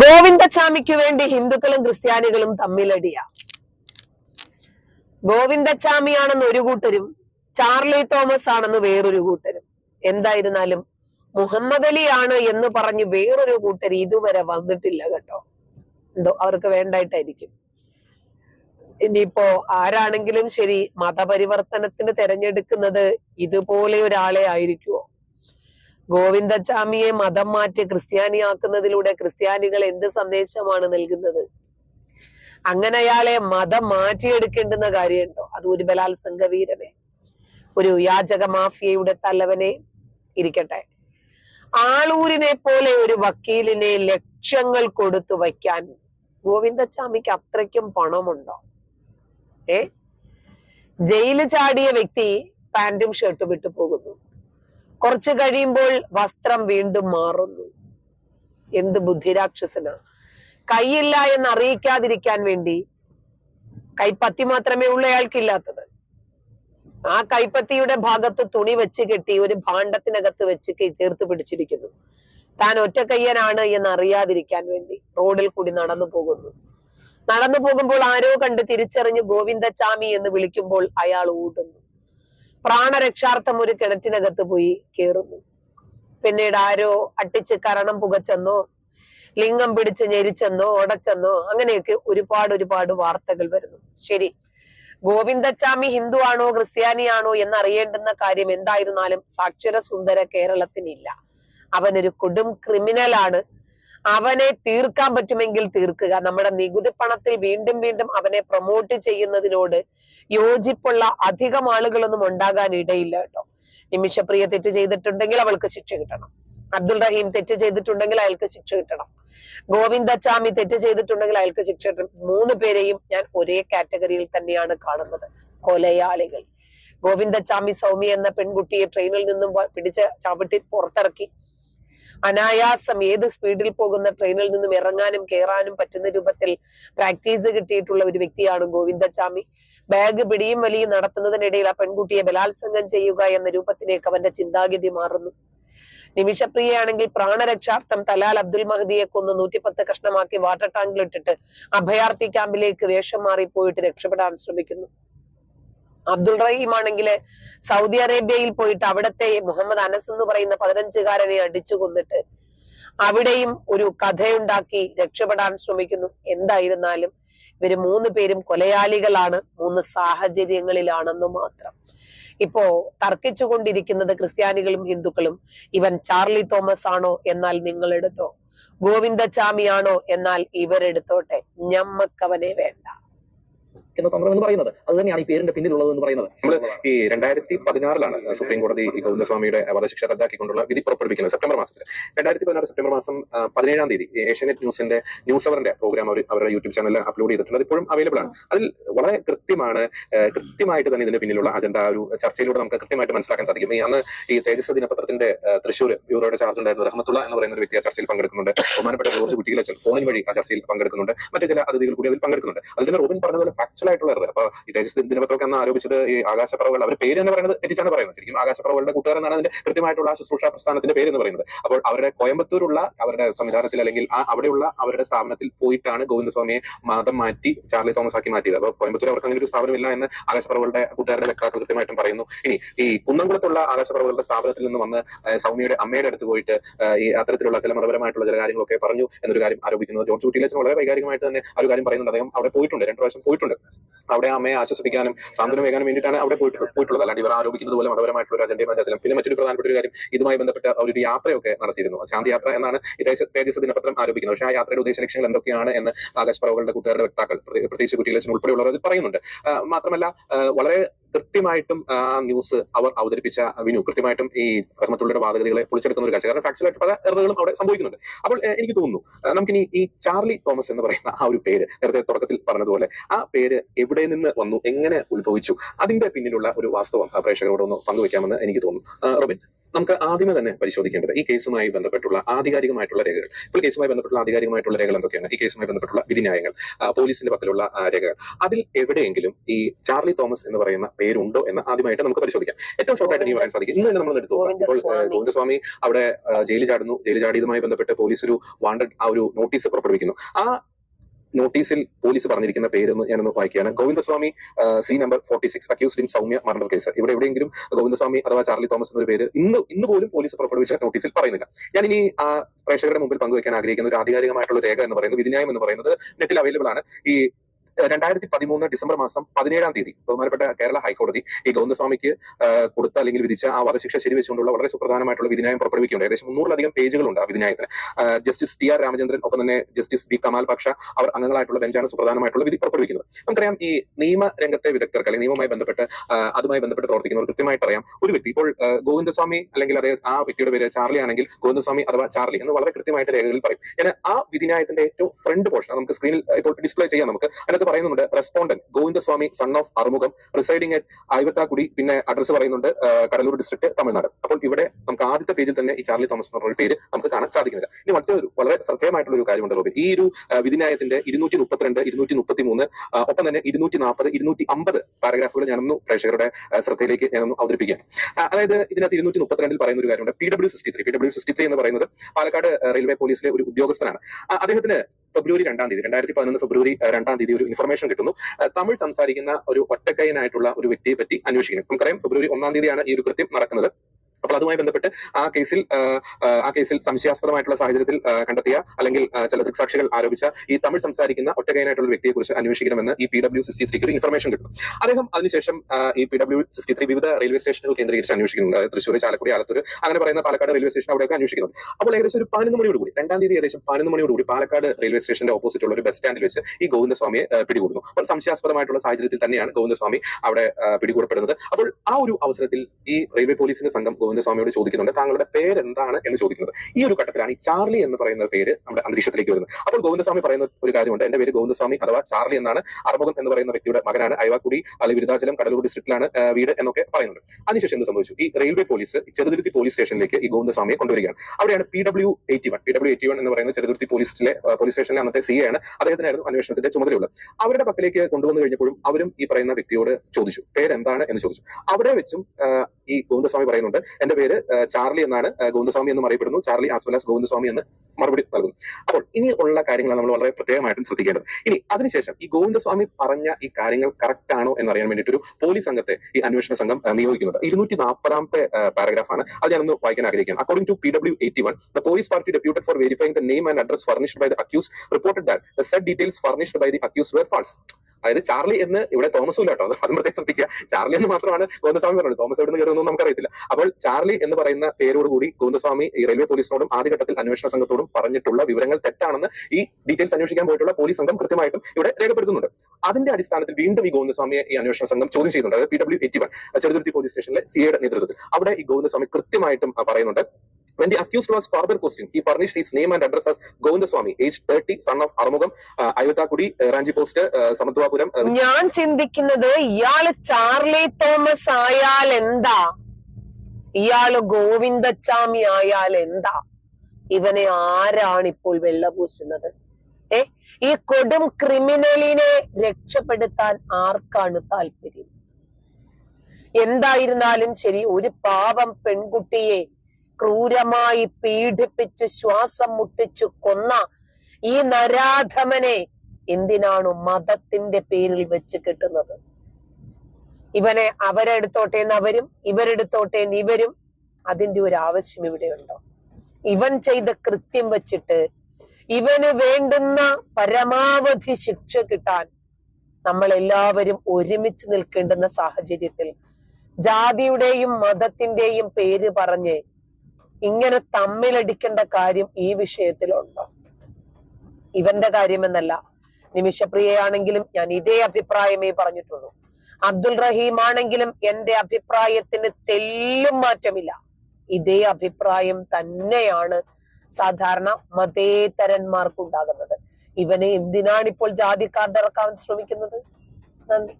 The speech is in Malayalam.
ഗോവിന്ദച്ചാമിക്ക് വേണ്ടി ഹിന്ദുക്കളും ക്രിസ്ത്യാനികളും തമ്മിലടിയ. ഗോവിന്ദച്ചാമിയാണെന്ന് ഒരു കൂട്ടരും ചാർലി തോമസ് ആണെന്ന് വേറൊരു കൂട്ടരും. എന്തായിരുന്നാലും മുഹമ്മദ് അലി ആണ് എന്ന് പറഞ്ഞ് വേറൊരു കൂട്ടർ ഇതുവരെ വന്നിട്ടില്ല കേട്ടോ. എന്തോ അവർക്ക് വേണ്ടായിട്ടായിരിക്കും. ഇനിയിപ്പോ ആരാണെങ്കിലും ശരി മതപരിവർത്തനത്തിന് തെരഞ്ഞെടുക്കുന്നത് ഇതുപോലെ ഒരാളെ ആയിരിക്കുമോ ഗോവിന്ദച്ചാമിയെ മതം മാറ്റി ക്രിസ്ത്യാനിയാക്കുന്നതിലൂടെ ക്രിസ്ത്യാനികൾ എന്ത് സന്ദേശമാണ് നൽകുന്നത്? അങ്ങനെ അയാളെ മതം മാറ്റിയെടുക്കേണ്ടുന്ന കാര്യമുണ്ടോ? അത് ഒരു ബലാത്സംഗ വീരനെ ഒരു യാചക മാഫിയയുടെ തലവനെ ഇരിക്കട്ടെ. ആളൂരിനെ പോലെ ഒരു വക്കീലിനെ ലക്ഷ്യങ്ങൾ കൊടുത്തു വയ്ക്കാൻ ഗോവിന്ദച്ചാമിക്ക് അത്രയ്ക്കും പണമുണ്ടോ? ഏ? ജയിൽ ചാടിയ വ്യക്തി പാന്റും ഷർട്ടും വിട്ടു പോകുന്നു. കുറച്ചു കഴിയുമ്പോൾ വസ്ത്രം വീണ്ടും മാറുന്നു. എന്ത് ബുദ്ധിരാക്ഷസന. കൈയില്ല എന്ന് അറിയിക്കാതിരിക്കാൻ വേണ്ടി കൈപ്പത്തി മാത്രമേ ഉള്ളൂ അയാൾക്കില്ലാത്തത്. ആ കൈപ്പത്തിയുടെ ഭാഗത്ത് തുണി വെച്ച് കെട്ടി ഒരു ഭാണ്ഡത്തിനകത്ത് വെച്ച് കൈ- ചേർത്ത് പിടിച്ചിരിക്കുന്നു. താൻ ഒറ്റക്കയ്യനാണ് എന്ന് അറിയാതിരിക്കാൻ വേണ്ടി റോഡിൽ കൂടി നടന്നു പോകുന്നു. നടന്നു പോകുമ്പോൾ ആരോ കണ്ട് തിരിച്ചറിഞ്ഞ് ഗോവിന്ദച്ചാമി എന്ന് വിളിക്കുമ്പോൾ അയാൾ ഓടുന്നു പ്രാണരക്ഷാർത്ഥം ഒരു കിണറ്റിനകത്ത് പോയി കേറുന്നു. പിന്നീട് ആരോ അട്ടിച്ച് കരണം പുകച്ചെന്നോ ലിംഗം പിടിച്ച് ഞെരിച്ചെന്നോ ഉടച്ചെന്നോ അങ്ങനെയൊക്കെ ഒരുപാട് ഒരുപാട് വാർത്തകൾ വരുന്നു. ശരി. ഗോവിന്ദച്ചാമി ഹിന്ദു ആണോ ക്രിസ്ത്യാനിയാണോ എന്നറിയേണ്ടുന്ന കാര്യം എന്തായിരുന്നാലും സാക്ഷര സുന്ദര കേരളത്തിനില്ല. അവനൊരു കൊടും ക്രിമിനലാണ് അവനെ തീർക്കാൻ പറ്റുമെങ്കിൽ തീർക്കുക. നമ്മുടെ നികുതി പണത്തിൽ വീണ്ടും വീണ്ടും അവനെ പ്രൊമോട്ട് ചെയ്യുന്നതിനോട് യോജിപ്പുള്ള അധികം ആളുകളൊന്നും ഉണ്ടാകാൻ ഇടയില്ല കേട്ടോ. നിമിഷപ്രിയ തെറ്റ് ചെയ്തിട്ടുണ്ടെങ്കിൽ അവൾക്ക് ശിക്ഷ കിട്ടണം. അബ്ദുൾ റഹീം തെറ്റ് ചെയ്തിട്ടുണ്ടെങ്കിൽ അയാൾക്ക് ശിക്ഷ കിട്ടണം. ഗോവിന്ദച്ചാമി തെറ്റ് ചെയ്തിട്ടുണ്ടെങ്കിൽ അയാൾക്ക് ശിക്ഷ കിട്ടണം. മൂന്ന് പേരെയും ഞാൻ ഒരേ കാറ്റഗറിയിൽ തന്നെയാണ് കാണുന്നത്. കൊലയാളികൾ. ഗോവിന്ദച്ചാമി സൗമി എന്ന പെൺകുട്ടിയെ ട്രെയിനിൽ നിന്നും പിടിച്ച ചവിട്ടി പുറത്തിറക്കി. അനായാസം ഏത് സ്പീഡിൽ പോകുന്ന ട്രെയിനിൽ നിന്നും ഇറങ്ങാനും കയറാനും പറ്റുന്ന രൂപത്തിൽ പ്രാക്ടീസ് കിട്ടിയിട്ടുള്ള ഒരു വ്യക്തിയാണ് ഗോവിന്ദച്ചാമി. ബാഗ് പിടിയും വലിയും നടത്തുന്നതിനിടയിൽ ആ പെൺകുട്ടിയെ ബലാത്സംഗം ചെയ്യുക എന്ന രൂപത്തിലേക്ക് അവന്റെ ചിന്താഗതി മാറുന്നു. നിമിഷപ്രിയയാണെങ്കിൽ പ്രാണരക്ഷാർത്ഥം തലാൽ അബ്ദുൽ മഹദിയെ കൊന്ന് നൂറ്റിപ്പത്ത് കഷ്ണമാക്കി വാട്ടർ ടാങ്കിൽ ഇട്ടിട്ട് അഭയാർത്ഥി ക്യാമ്പിലേക്ക് വേഷം മാറി പോയിട്ട് രക്ഷപ്പെടാൻ ശ്രമിക്കുന്നു. അബ്ദുൾ റഹീം ആണെങ്കിൽ സൗദി അറേബ്യയിൽ പോയിട്ട് അവിടത്തെ മുഹമ്മദ് അനസ് എന്ന് പറയുന്ന പതിനഞ്ചുകാരനെ അടിച്ചു കൊന്നിട്ട് അവിടെയും ഒരു കഥയുണ്ടാക്കി രക്ഷപ്പെടാൻ ശ്രമിക്കുന്നു. എന്തായിരുന്നാലും ഇവർ മൂന്ന് പേരും കൊലയാളികളാണ്. മൂന്ന് സാഹചര്യങ്ങളിലാണെന്ന് മാത്രം. ഇപ്പോ തർക്കിച്ചുകൊണ്ടിരിക്കുന്നത് ക്രിസ്ത്യാനികളും ഹിന്ദുക്കളും ഇവൻ ചാർലി തോമസ് ആണോ എന്നാൽ നിങ്ങൾ എടുത്തോ ഗോവിന്ദച്ചാമി ആണോ എന്നാൽ ഇവരെടുത്തോട്ടെ? ഞമ്മക്കവനെ വേണ്ട. എന്ന എന്ന് പറയുന്നത്. അത് തന്നെയാണ് ഈ പേരിന്റെ പിന്നിലുള്ളത് എന്ന് പറയുന്നത്. നമ്മൾ ഈ രണ്ടായിരത്തി പതിനാറിലാണ് സുപ്രീം കോടതി ഈ ഗൗതസ്വാമിയുടെ വധശിക്ഷ റദ്ദാക്കിക്കൊണ്ടുള്ള വിധി പുറപ്പെടുവിക്കുന്നത് സെപ്റ്റംബർ മാസത്തിൽ രണ്ടായിരത്തി പതിനാറ് സെപ്റ്റംബർ മാസം പതിനേഴാം തീയതി ഏഷ്യനെറ്റ് ന്യൂസിന്റെ ന്യൂസ് അവറിന്റെ പ്രോഗ്രാം അവർ അവരുടെ യൂട്യൂബ് ചാനലിൽ അപ്ലോഡ് ചെയ്തിട്ടുണ്ട്. അത് ഇപ്പോഴും അവൈലബിൾ ആണ്. അതിൽ വളരെ കൃത്യമാണ് കൃത്യമായിട്ട് തന്നെ ഇതിന്റെ പിന്നിലുള്ള അജണ്ട ഒരു ചർച്ചയിലൂടെ നമുക്ക് കൃത്യമായിട്ട് മനസ്സിലാക്കാൻ സാധിക്കും. ഈ അന്ന് ഈ തേജസ് ദിനപത്രത്തിന്റെ തൃശ്ശൂർ ബ്യൂറോയുടെ ചാർജ് ഉണ്ടായിരുന്ന റഹ്മത്തുള്ള എന്ന് പറയുന്ന ഒരു വ്യക്തി ആ ചർച്ചയിൽ പങ്കെടുക്കുന്നുണ്ട്. ബഹുമാനപ്പെട്ട കുട്ടിയിലച്ചൻ ഫോണിൻ വഴി ആ ചർച്ചയിൽ പങ്കെടുക്കുന്നുണ്ട്. മറ്റു ചില അതിഥികൾ കൂടി അതിൽ പങ്കെടുക്കുന്നുണ്ട്. അതിൽ റോബിൻ പറഞ്ഞതുപോലെ ഫാക്ച്വൽ എറർ അപ്പൊ ഈ തേജസ് ദിനപത്രമൊക്കെ അന്ന് ആരോപിച്ചത് ഈ ആകാശപ്പറവുകൾ അവർ പേര് എന്ന് പറയുന്നത് തെറ്റിച്ചാണ് പറയുന്നത്. ശരിക്കും ആകാശപ്പറവുകളുടെ കൂട്ടുകാരൻ എന്നാണ് അതിന്റെ കൃത്യമായിട്ടുള്ള ശുശ്രൂഷ പ്രസ്ഥാനത്തിന്റെ പേര് എന്ന് പറയുന്നത്. അപ്പോൾ അവരുടെ കോയമ്പത്തൂരുള്ള അവരുടെ സംവിധാനത്തിൽ അല്ലെങ്കിൽ ആ അവിടെയുള്ള അവരുടെ സ്ഥാപനത്തിൽ പോയിട്ടാണ് ഗോവിന്ദസ്വാമിയെ മതം മാറ്റി ചാർലി തോമസ് ആക്കി മാറ്റിയത്. അപ്പോൾ കോയമ്പത്തൂർ അവർക്ക് അങ്ങനെ ഒരു സ്ഥാപനമില്ല എന്ന് ആകാശപ്പറവുകളുടെ കൂട്ടുകാരുടെ വ്യക്താക്കൾ കൃത്യമായിട്ടും പറയുന്നു. ഇനി ഈ കുന്നംകുളത്തുള്ള ആകാശപ്പറവുകളുടെ സ്ഥാപനത്തിൽ നിന്ന് വന്ന് സൗമ്യയുടെ അമ്മയുടെ അടുത്ത് പോയിട്ട് ഈ അത്തരത്തിലുള്ള ചില മതപരമായിട്ടുള്ള ചില കാര്യങ്ങളൊക്കെ പറഞ്ഞു എന്നൊരു കാര്യം ആരോപിക്കുന്നത് ജോർജ് കുട്ടിയിലെ വളരെ വൈകാരികമായിട്ട് തന്നെ ആ ഒരു കാര്യം പറയുന്നുണ്ട്. അദ്ദേഹം അവിടെ പോയിട്ടുണ്ട്. രണ്ടു പ്രാവശ്യം പോയിട്ടുണ്ട്. അവിടെ അമ്മയെ ആശ്വസിപ്പിക്കാനും സാന്ത്വനം വേകാനും വേണ്ടിയിട്ടാണ് അവിടെ പോയിട്ട് പോയിട്ടുള്ളത്. അല്ലാണ്ട് ഇവർ ആരോപിക്കുന്നത് പോലെ മതപരമായിട്ടുള്ള ഒരു അജണ്ടയും അതിലും പിന്നെ മറ്റൊരു പ്രധാനപ്പെട്ട ഒരു കാര്യം ഇതുമായി ബന്ധപ്പെട്ട ഒരു യാത്രയൊക്കെ നടത്തിയിരുന്നു. ശാന്തി യാത്ര എന്നാണ് തേജസ് ദിനപത്രം ആരോപിക്കുന്നത്. പക്ഷേ ആ യാത്രയുടെ ഉദ്ദേശ ലക്ഷ്യങ്ങൾ എന്തൊക്കെയാണ് എന്ന് ആകാശ് പറവുകളുടെ കൂട്ടുകാരുടെ വക്താക്കൾ പ്രത്യേക- പ്രത്യേകിച്ച് കുട്ടികളെ ഉൾപ്പെടെയുള്ളവർ പറയുന്നുണ്ട്. മാത്രമല്ല വളരെ കൃത്യമായിട്ടും ആ ന്യൂസ് അവർ അവതരിപ്പിച്ച വിനു കൃത്യമായിട്ടും ഈ റഹ്മത്തുള്ളയുടെ വാദഗതികളെ പൊളിച്ചെടുക്കുന്ന ഒരു കാഴ്ച. കാരണം ഫാക്ച്വലായിട്ട് പല എററുകളും അവിടെ സംഭവിക്കുന്നുണ്ട്. അപ്പോൾ എനിക്ക് തോന്നുന്നു നമുക്കിനി ഈ ചാർലി തോമസ് എന്ന് പറയുന്ന ആ ഒരു പേര് നേരത്തെ തുടക്കത്തിൽ പറഞ്ഞതുപോലെ ആ പേര് എവിടെ നിന്ന് വന്നു എങ്ങനെ ഉത്ഭവിച്ചു അതിന്റെ പിന്നിലുള്ള ഒരു വാസ്തവം പ്രേക്ഷകരോട് ഒന്ന് പങ്കുവെക്കാമെന്ന് എനിക്ക് തോന്നുന്നു. റോബിൻ. നമുക്ക് ആദ്യമേ തന്നെ പരിശോധിക്കേണ്ടത് ഈ കേസുമായി ബന്ധപ്പെട്ടുള്ള ആധികാരികമായിട്ടുള്ള രേഖകൾ. ഇപ്പോൾ കേസുമായി ബന്ധപ്പെട്ടുള്ള ആധികാരികമായിട്ടുള്ള രേഖകൾ എന്തൊക്കെയാണ്? ഈ കേസുമായി ബന്ധപ്പെട്ടുള്ള വിധിന്യായങ്ങൾ പോലീസിന്റെ പക്കലുള്ള രേഖകൾ. അതിൽ എവിടെയെങ്കിലും ഈ ചാർലി തോമസ് എന്ന് പറയുന്ന പേരുണ്ടോ എന്ന് ആദ്യമായിട്ട് നമുക്ക് പരിശോധിക്കാം. ഏറ്റവും ഷോർട്ടായിട്ട് എനിക്ക് പറയാൻ സാധിക്കും. ഇന്ന് തന്നെ നമ്മൾ എടുത്തു. ഇപ്പോൾ. ഗോവിന്ദസ്വാമി അവിടെ ജയിലിൽ ചാടുന്നു. ജയിലിൽ ചാടിയതുമായി ബന്ധപ്പെട്ട് പോലീസ് ഒരു വാണ്ടഡ് ആ ഒരു നോട്ടീസ് പുറപ്പെടുവിക്കുന്നു. ആ നോട്ടീസിൽ പോലീസ് പറഞ്ഞിരിക്കുന്ന പേരൊന്ന് ഞാനൊന്ന് വായിക്കുകയാണ്. Govindaswamy C number forty six accused in Soumya murder case. ഇവിടെ എവിടെയെങ്കിലും ഗോവിന്ദസ്വാമി അഥവാ ചാർലി തോമസ് എന്നൊരു പേര് ഇന്ന് ഇന്ന് പോലും പോലീസ് പുറപ്പെടുവിച്ച നോട്ടീസിൽ പറയുന്നില്ല. ഞാൻ ഇനി ആ പ്രേക്ഷകരുടെ മുമ്പിൽ പങ്കുവയ്ക്കാൻ ആഗ്രഹിക്കുന്ന ഒരു ആധികാരികമായിട്ടുള്ള രേഖ എന്ന് പറയുന്നത് വിധിന്യായം എന്ന് പറയുന്നത് നെറ്റിൽ അവൈലബിൾ ആണ്. ഈ രണ്ടായിരത്തി പതിമൂന്ന് ഡിസംബർ മാസം പതിനേഴാം തീയതി ബഹുമാനപ്പെട്ട കേരള ഹൈക്കോടതി ഈ ഗോവിന്ദസ്വാമിക്ക് ആ, കൊടുത്ത അല്ലെങ്കിൽ വിധിച്ച ആ വധശിക്ഷ ശരിവെച്ചുകൊണ്ടുള്ള വളരെ സുപ്രധാനമായിട്ടുള്ള വിധിന്യായം പുറപ്പെടുവിക്കുന്നുണ്ട്. ഏകദേശം മുന്നൂറിലധികം പേജുകളുണ്ട് ആ വിധിന്യായത്തിന് ജസ്റ്റിസ് ടി ആർ രാമചന്ദ്രൻ ഒപ്പം തന്നെ ജസ്റ്റിസ് ബി കമാൽ പക്ഷ അവർ അംഗങ്ങളായിട്ടുള്ള ബെഞ്ചാണ് സുപ്രധാനമായിട്ടുള്ള വിധി പുറപ്പെടുവിക്കുന്നത്. നമുക്കറിയാം ഈ നിയമ രംഗത്തെ വിദഗ്ധർക്ക് അല്ലെങ്കിൽ നിയമവുമായി ബന്ധപ്പെട്ട് അതുമായി ബന്ധപ്പെട്ട് പ്രവർത്തിക്കുന്നവർ കൃത്യമായിട്ട് അറിയാം. ഒരു വ്യക്തി ഇപ്പോൾ ഗോവിന്ദസ്വാമി അല്ലെങ്കിൽ അതേ ആ വ്യക്തിയുടെ പേര് ചാർലി ആണെങ്കിൽ ഗോവിന്ദസ്വാമി അഥവാ ചാർലി എന്ന് വളരെ കൃത്യമായിട്ട് രേഖകളിൽ പറയും. ഞാൻ ആ വിധിന്യായത്തിന്റെ ഏറ്റവും ഫ്രണ്ട് പോർഷൻ നമുക്ക് സ്ക്രീനിൽ ഇപ്പോൾ ഡിസ്പ്ലേ ചെയ്യാം നമുക്ക്. അതിനകത്ത് പറയുന്നുണ്ട്. Respondent Govindaswamy son of Arumugham residing at Ayuvathakkudi പിന്നെ അഡ്രസ് പറയുന്നുണ്ട് കടലൂർ ഡിസ്ട്രിക്ട് തമിഴ്നാട്. അപ്പോൾ ഇവിടെ നമുക്ക് ആദ്യത്തെ പേജിൽ തന്നെ ഈ ചാർലി തോമസ് എന്നുള്ള പേര് നമുക്ക് കാണാൻ സാധിക്കുന്നില്ല. ഇനി മറ്റൊരു വളരെ ശ്രദ്ധേയമായിട്ടുള്ള ഒരു കാര്യമുണ്ട് റോബിൻ. ഈ ഒരു വിധിനായത്തിന്റെ ഇരുന്നൂറ്റി മുപ്പത്തിരണ്ട് ഇരുന്നൂറ്റി മുപ്പത്തി മൂന്ന് ഒപ്പം തന്നെ ഇരുന്നൂറ്റി നാൽപ്പത് ഇരുന്നൂറ്റി അമ്പത് പാരഗ്രാഫുകൾ ഞാനൊന്ന് പ്രേക്ഷകരുടെ ശ്രദ്ധയിലേക്ക് ഞാനൊന്ന് അവതരിപ്പിക്കുകയാണ്. അതായത് ഇതിനകത്ത് ഇരുന്നൂറ്റി മുപ്പത്തിരണ്ടിൽ പറയുന്ന ഒരു കാര്യമുണ്ട്. P W sixty three P W sixty three എന്ന് പറയുന്നത് പാലക്കാട് റെയിൽവേ പോലീസിലെ ഒരു ഉദ്യോഗസ്ഥനാണ്. അദ്ദേഹത്തിന് ഫെബ്രുവരി രണ്ടാം തീയതി രണ്ടായിരത്തി പതിനൊന്ന് ഫെബ്രുവരി രണ്ടാം തീയതി ഒരു ഇൻഫർമേഷൻ കിട്ടുന്നു. തമിഴ് സംസാരിക്കുന്ന ഒരു ഒറ്റക്കൈനായിട്ടുള്ള ഒരു വ്യക്തിയെ പറ്റി അന്വേഷിക്കുന്നു. നമുക്കറിയാം ഫെബ്രുവരി ഒന്നാം തീയതിയാണ് ഈ ഒരു കൃത്യം നടക്കുന്നത്. അപ്പോൾ അതുമായി ബന്ധപ്പെട്ട് ആ കേസിൽ ആ, കേസിൽ സംശയാസ്പദമായിട്ടുള്ള സാഹചര്യത്തിൽ കണ്ടെത്തിയ അല്ലെങ്കിൽ ചില ദൃക്സാക്ഷികൾ ആരോപിച്ച ഈ തമിഴ് സംസാരിക്കുന്ന ഒറ്റകൈനായിട്ടുള്ള വ്യക്തിയെക്കുറിച്ച് വ്യക്തിയെ കുറിച്ച് അന്വേഷിക്കണമെന്ന് ഈ പി ഡബ്ല്യു സിക്സ്റ്റി ത്രീക്ക് ഒരു ഇൻഫർമേഷൻ കിട്ടും. അദ്ദേഹം അതിനുശേഷം ഈ പി ഡബ്ല്യു സിക്സ്റ്റി ത്രീ വിവിധ റെയിൽവേ സ്റ്റേഷനുകൾ കേന്ദ്രീകരിച്ച് അന്വേഷിക്കുന്നുണ്ട്. തൃശ്ശൂർ ചാലക്കുടി ആലത്തൂർ അങ്ങനെ പറയുന്ന പാലക്കാട് റെയിൽവേ സ്റ്റേഷൻ അവിടെയൊക്കെ അന്വേഷിക്കുന്നുണ്ട്. അപ്പോൾ ഏകദേശം ഒരു പതിനൊന്ന് മണിയോട് കൂടി രണ്ടാം തീയതി ഏകദേശം പതിനൊന്ന് മണിയോട് കൂടി പാലക്കാട് റെയിൽവേ സ്റ്റേഷന്റെ ഓപ്പോസിറ്റ് ഉള്ള ഒരു ബസ് സ്റ്റാൻഡിൽ വെച്ച് ഈ ഗോവിന്ദസ്വാമിയെ പിടികൂടുന്നു. അപ്പോൾ സംശയാസ്പദമായിട്ടുള്ള സാഹചര്യത്തിൽ തന്നെയാണ് ഗോവിന്ദസ്വാമി അവിടെ പിടികൂടപ്പെടുന്നത്. അപ്പോൾ ആ ഒരു അവസരത്തിൽ ഈ റെയിൽവേ പോലീസിന്റെ സംഘം ഗോവിന്ദസ്വാമിയോട് ചോദിക്കുന്നുണ്ട്. താങ്കളുടെ പേരെന്താണ് എന്ന് ചോദിക്കുന്നത്. ഈ ഒരു ഘട്ടത്തിലാണ് ഈ ചാർലി എന്ന് പറയുന്ന പേര് നമ്മുടെ അന്തരീക്ഷത്തിലേക്ക് വരുന്നത്. അപ്പോൾ ഗോവിന്ദസ്വാമി പറയുന്ന ഒരു കാര്യമുണ്ട്. എന്റെ പേര് ഗോവിന്ദസ്വാമി അഥവാ ചാർലി എന്നാണ്. അറുമുഖം എന്ന് പറയുന്ന വ്യക്തിയുടെ മകനാണ്. അയവാക്കുടി അല്ലെങ്കിൽ വിരുദ്ധാചലം കടലൂർ ഡിസ്ട്രിക്റ്റിലാണ് വീട് എന്നൊക്കെ പറയുന്നുണ്ട്. അതിനുശേഷം എന്ത് സംഭവിച്ചു? ഈ റെയിൽവേ പോലീസ് ചെറുതുരുത്തി പോലീസ് സ്റ്റേഷനിലേക്ക് ഈ ഗോവിന്ദസ്വാമിയെ കൊണ്ടുവരികയാണ്. അവിടെയാണ് P W eighty one P W eighty one എന്ന് പറയുന്ന ചെറുതുരുത്തി പോലീസിലെ പോലീസ് സ്റ്റേഷനിലെ അന്നത്തെ സി ആണ്. അദ്ദേഹത്തിനായിരുന്നു അന്വേഷണത്തിന്റെ ചുമതലയുള്ളത്. അവരുടെ പക്കലേക്ക് കൊണ്ടുവന്നു കഴിഞ്ഞപ്പോഴും അവരും ഈ പറയുന്ന വ്യക്തിയോട് ചോദിച്ചു. പേരെന്താണ് എന്ന് ചോദിച്ചു. അവിടെ വെച്ചും ഈ ഗോവിന്ദസ്വാമി പറയുന്നുണ്ട് എന്റെ പേര് ചാർലി എന്നാണ്. ഗോവിന്ദസ്വാമി എന്ന് അറിയപ്പെടുന്നു. ചാർലി ആസ്വലാസ് ഗോവിന്ദസ്വാമി എന്ന് മറുപടി നൽകുന്നു. അപ്പോൾ ഇനി ഉള്ള കാര്യങ്ങളാണ് നമ്മൾ വളരെ പ്രത്യേകമായിട്ടും ശ്രദ്ധിക്കേണ്ടത്. ഇനി അതിനുശേഷം ഈ ഗോവിന്ദസ്വാമി പറഞ്ഞ ഈ കാര്യങ്ങൾ കറക്റ്റ് ആണോ എന്ന് അറിയാൻ വേണ്ടിയിട്ട് ഒരു പോലീസ് സംഘത്തെ ഈ അന്വേഷണ സംഘം നിയോഗിക്കുന്നത്. ഇരുന്നൂറ്റി നാൽപ്പതാമത്തെ പാരഗ്രാഫാണ് അത് ഞാനൊന്ന് വായിക്കാൻ ആഗ്രഹിക്കുകയാണ്. According to P W eighty one the police party deputed for verifying the name and address furnished by the accused reported that the set details furnished by the accused were false അതായത് ചാർലി എന്ന് ഇവിടെ തോമസ് കേട്ടോ. അതും പ്രത്യേകം ശ്രദ്ധിക്കുക. ചാർലി എന്ന് മാത്രമാണ് ഗോവിന്ദസ്വാമി പറഞ്ഞത്. തോമസ് എവിടെ നിന്ന് കയറുന്നു നമുക്കറിയത്തില്ല. അപ്പോൾ ചാർലി എന്ന് പറയുന്ന പേരോടുകൂടി ഗോവിന്ദസ്വാമി ഈ റെയിൽവേ പോലീസിനോടും ആദ്യഘട്ടത്തിൽ അന്വേഷണ സംഘത്തോടും പറഞ്ഞിട്ടുള്ള വിവരങ്ങൾ തെറ്റാണെന്ന് ഈ ഡീറ്റെയിൽസ് അന്വേഷിക്കാൻ പോയിട്ടുള്ള പോലീസ് സംഘം കൃത്യമായിട്ടും ഇവിടെ രേഖപ്പെടുത്തുന്നുണ്ട്. അതിന്റെ അടിസ്ഥാനത്തിൽ വീണ്ടും ഈ ഗോവിന്ദസ്വാമിയെ ഈ അന്വേഷണ സംഘം ചോദ്യം ചെയ്യുന്നുണ്ട്. അതായത് P W eighty one Cheruthuruthy police സ്റ്റേഷനിലെ സിയുടെ നേതൃത്വത്തിൽ. അവിടെ ഈ ഗോവിന്ദസ്വാമി കൃത്യമായിട്ടും പറയുന്നുണ്ട്. When the accused was further questioned, he furnished his name and address as Govindaswamy, aged 30, son of Arumugam, uh, Ayuthakudi, uh, Ranji Post, uh, Samatwapuram, uh, ഞാൻ ചിന്തിക്കുന്നത് ഇയാൾ ചാർലി തോമസ് ആയാൽ എന്താ ഇയാൾ ഗോവിന്ദച്ചാമി ആയാൽ എന്താ ഇവനെ ആരാണ് ഇപ്പോൾ വെള്ളപൂശുന്നത് ഏ ഈ കൊടും ക്രിമിനലിനെ രക്ഷപ്പെടുത്താൻ ആർക്കാണ് താല്പര്യം എന്തായിരുന്നാലും ശരി ഒരു പാവം പെൺകുട്ടിയെ ക്രൂരമായി പീഡിപ്പിച്ച് ശ്വാസം മുട്ടിച്ചു കൊന്ന ഈ നരാധമനെ എന്തിനാണ് മതത്തിന്റെ പേരിൽ വെച്ച് കിട്ടുന്നത്? ഇവനെ അവരെടുത്തോട്ടെ എന്ന് അവരും ഇവരെടുത്തോട്ടെ എന്ന് ഇവരും അതിന്റെ ഒരു ആവശ്യം ഇവിടെ ഉണ്ടോ? ഇവൻ ചെയ്ത കൃത്യം വെച്ചിട്ട് ഇവന് വേണ്ടുന്ന പരമാവധി ശിക്ഷ കിട്ടാൻ നമ്മൾ എല്ലാവരും ഒരുമിച്ച് നിൽക്കേണ്ടുന്ന സാഹചര്യത്തിൽ ജാതിയുടെയും മതത്തിന്റെയും പേര് പറഞ്ഞ് ഇങ്ങനെ തമ്മിലടിക്കേണ്ട കാര്യം ഈ വിഷയത്തിലുണ്ടോ? ഇവന്റെ കാര്യമെന്നല്ല. നിമിഷപ്രിയയാണെങ്കിലും ഞാൻ ഇതേ അഭിപ്രായമേ പറഞ്ഞിട്ടുള്ളൂ. അബ്ദുൽ റഹീം ആണെങ്കിലും എന്റെ അഭിപ്രായത്തിന് തെല്ലും മാറ്റമില്ല. ഇതേ അഭിപ്രായം തന്നെയാണ് സാധാരണ മതേതരന്മാർക്ക് ഉണ്ടാകുന്നത് ഇവനെ എന്തിനാണ് ഇപ്പോൾ ജാതിക്കാരുടെ ഇറക്കാൻ ശ്രമിക്കുന്നത്? നന്ദി.